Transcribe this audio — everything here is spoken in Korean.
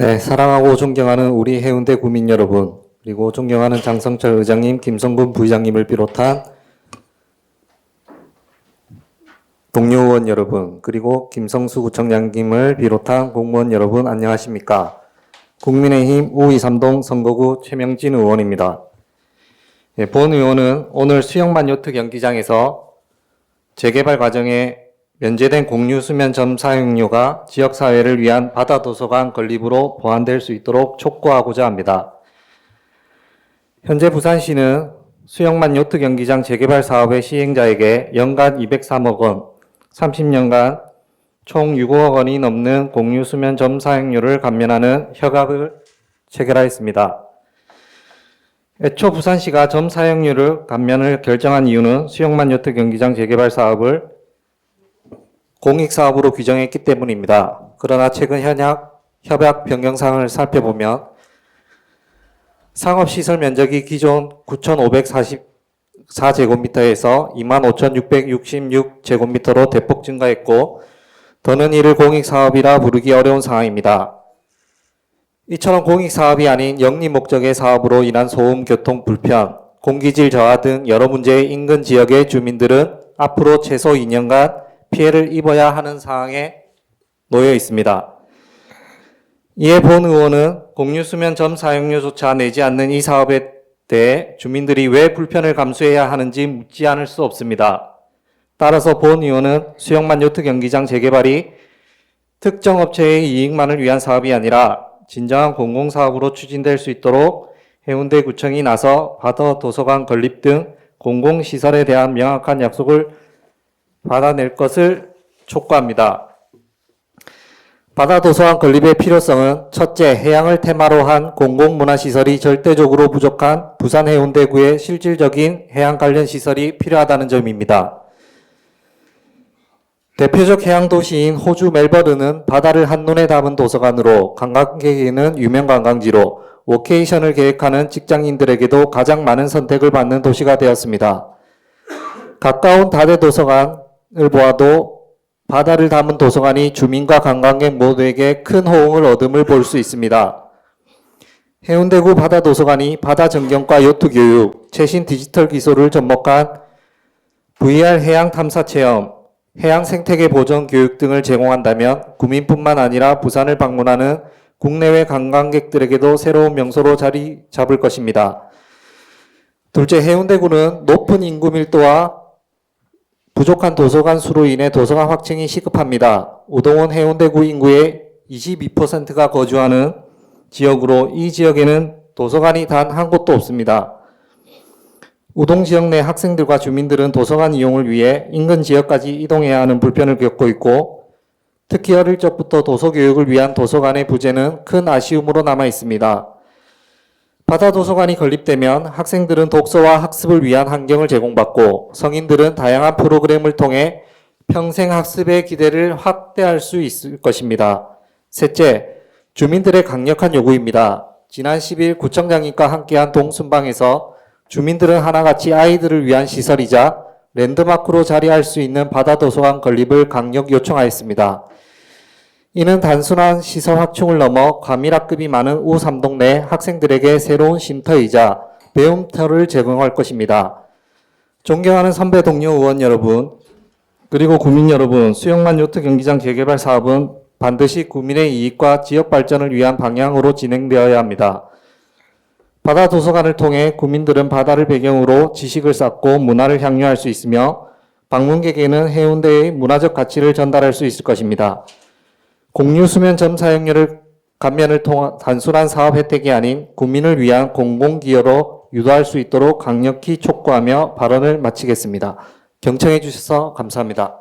네, 사랑하고 존경하는 우리 해운대 구민 여러분, 그리고 존경하는 장성철 의장님, 김성근 부의장님을 비롯한 동료 의원 여러분, 그리고 김성수 구청장님을 비롯한 공무원 여러분, 안녕하십니까? 국민의힘 우이삼동 선거구 최명진 의원입니다. 예, 본 의원은 오늘 수영만 요트 경기장에서 재개발 과정에 면제된 공유 수면 점 사용료가 지역 사회를 위한 바다 도서관 건립으로 보완될 수 있도록 촉구하고자 합니다. 현재 부산시는 수영만 요트 경기장 재개발 사업의 시행자에게 연간 203억 원, 30년간 총 6억 원이 넘는 공유 수면 점 사용료를 감면하는 협약을 체결하였습니다. 애초 부산시가 점 사용료를 감면을 결정한 이유는 수영만 요트 경기장 재개발 사업을 공익사업으로 규정했기 때문입니다. 그러나 최근 현약 협약 변경사항을 살펴보면 상업시설 면적이 기존 9,544제곱미터에서 25,666제곱미터로 대폭 증가했고 더는 이를 공익사업이라 부르기 어려운 상황입니다. 이처럼 공익사업이 아닌 영리 목적의 사업으로 인한 소음, 교통 불편, 공기질 저하 등 여러 문제의 인근 지역의 주민들은 앞으로 최소 2년간 피해를 입어야 하는 상황에 놓여 있습니다. 이에 본 의원은 공유수면 점 사용료조차 내지 않는 이 사업에 대해 주민들이 왜 불편을 감수해야 하는지 묻지 않을 수 없습니다. 따라서 본 의원은 수영만 요트 경기장 재개발이 특정 업체의 이익만을 위한 사업이 아니라 진정한 공공사업으로 추진될 수 있도록 해운대 구청이 나서 바다 도서관 건립 등 공공시설에 대한 명확한 약속을 받아낼 것을 촉구합니다. 바다 도서관 건립의 필요성은 첫째, 해양을 테마로 한 공공문화시설이 절대적으로 부족한 부산 해운대구의 실질적인 해양 관련 시설이 필요하다는 점입니다. 대표적 해양 도시인 호주 멜버른은 바다를 한눈에 담은 도서관으로 관광객에게는 유명 관광지로 워케이션을 계획하는 직장인들에게도 가장 많은 선택을 받는 도시가 되었습니다. 가까운 다대 도서관을 보아도 바다를 담은 도서관이 주민과 관광객 모두에게 큰 호응을 얻음을 볼 수 있습니다. 해운대구 바다 도서관이 바다 전경과 요트 교육, 최신 디지털 기술을 접목한 VR 해양 탐사 체험, 해양 생태계 보전 교육 등을 제공한다면 구민뿐만 아니라 부산을 방문하는 국내외 관광객들에게도 새로운 명소로 자리 잡을 것입니다. 둘째, 해운대구는 높은 인구 밀도와 부족한 도서관 수로 인해 도서관 확충이 시급합니다. 우동원 해운대구 인구의 22%가 거주하는 지역으로 이 지역에는 도서관이 단 한 곳도 없습니다. 우동 지역 내 학생들과 주민들은 도서관 이용을 위해 인근 지역까지 이동해야 하는 불편을 겪고 있고 특히 어릴 적부터 도서 교육을 위한 도서관의 부재는 큰 아쉬움으로 남아 있습니다. 바다 도서관이 건립되면 학생들은 독서와 학습을 위한 환경을 제공받고 성인들은 다양한 프로그램을 통해 평생 학습의 기대를 확대할 수 있을 것입니다. 셋째, 주민들의 강력한 요구입니다. 지난 10일 구청장님과 함께한 동순방에서 주민들은 하나같이 아이들을 위한 시설이자 랜드마크로 자리할 수 있는 바다 도서관 건립을 강력 요청하였습니다. 이는 단순한 시설 확충을 넘어 과밀학급이 많은 우삼동 내 학생들에게 새로운 쉼터이자 배움터를 제공할 것입니다. 존경하는 선배 동료 의원 여러분, 그리고 국민 여러분, 수영만 요트 경기장 재개발 사업은 반드시 국민의 이익과 지역 발전을 위한 방향으로 진행되어야 합니다. 바다 도서관을 통해 국민들은 바다를 배경으로 지식을 쌓고 문화를 향유할 수 있으며 방문객에게는 해운대의 문화적 가치를 전달할 수 있을 것입니다. 공유 수면 점 사용료를 감면을 통한 단순한 사업 혜택이 아닌 국민을 위한 공공기여로 유도할 수 있도록 강력히 촉구하며 발언을 마치겠습니다. 경청해 주셔서 감사합니다.